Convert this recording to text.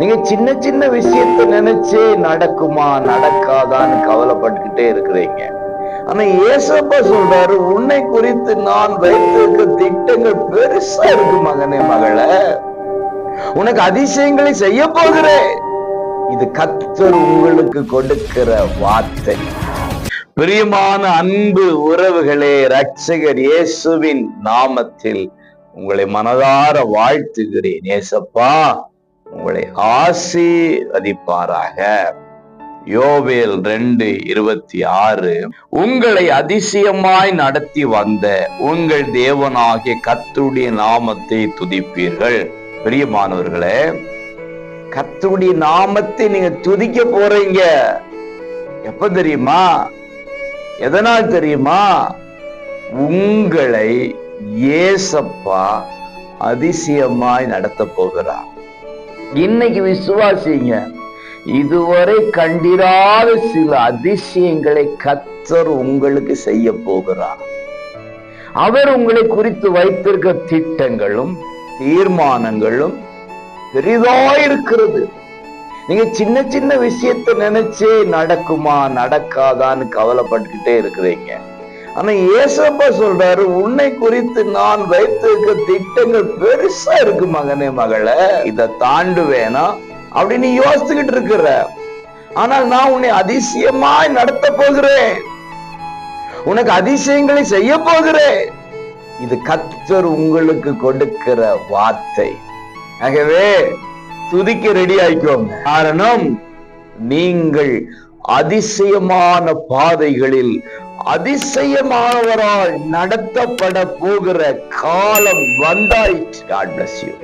நீங்க சின்ன சின்ன விஷயத்தை நினைச்சே நடக்குமா நடக்காதான்னு கவலைப்பட்டுக்கிட்டே இருக்கிறீங்க. ஆனா ஏசப்பா சொல்றாரு உன்னை குறித்து நான் வைத்திருக்க திட்டங்கள் பெருசா இருக்கு மகனே மகள. உனக்கு அதிசயங்களை செய்ய போகிறேன். இது கத்தர் உங்களுக்கு கொடுக்கிற வார்த்தை. பிரியமான அன்பு உறவுகளே ரட்சகர் இயேசுவின் நாமத்தில் உங்களை மனதார வாழ்த்துகிறேன். ஏசப்பா உங்களை ஆசீர்வதிப்பாராக. யோவேல் ரெண்டு இருபத்தி ஆறு. உங்களை அதிசயமாய் நடத்தி வந்த உங்கள் தேவனாகிய கத்துடைய நாமத்தை துதிப்பீர்கள். பிரியமானவர்களே கத்துடைய நாமத்தை நீங்க துதிக்க போறீங்க. எப்ப தெரியுமா? எதனால் தெரியுமா? உங்களை ஏசப்பா அதிசயமாய் நடத்த போகிறார். இன்னைக்கு விசுவாசிங்க இதுவரை கண்டிராத சில அதிசயங்களை கத்தர் உங்களுக்கு செய்ய போகிறார். அவர் உங்களை குறித்து வைத்திருக்க திட்டங்களும் தீர்மானங்களும் பெரிதாயிருக்கிறது நீங்க சின்ன சின்ன விஷயத்தை நினைச்சே நடக்குமா நடக்காதான்னு கவலைப்பட்டுக்கிட்டே இருக்கிறீங்க. ஆனா ஏசப்பா சொல்றாரு உன்னை குறித்து நான் வைத்திருக்க திட்டங்கள் பெருசா இருக்கு மகனே மகளே. இதை தாண்டுவேனா? அப்படின்னு யோசிச்சுக்கிட்டு இருக்கிற. ஆனால் நான் உன்னை அதிசயமாய் நடத்த போகிறேன். உனக்கு அதிசயங்களை செய்ய போகிறேன். இது கத்தர் உங்களுக்கு கொடுக்கிற வார்த்தை. ஆகவே துதிக்க ரெடி ஆயிக்கோங்க. காரணம் நீங்கள் அதிசயமான பாதைகளில் அதிசயமானவரால் நடத்தப்பட போகிற காலம் வந்தாயிற்று. God bless you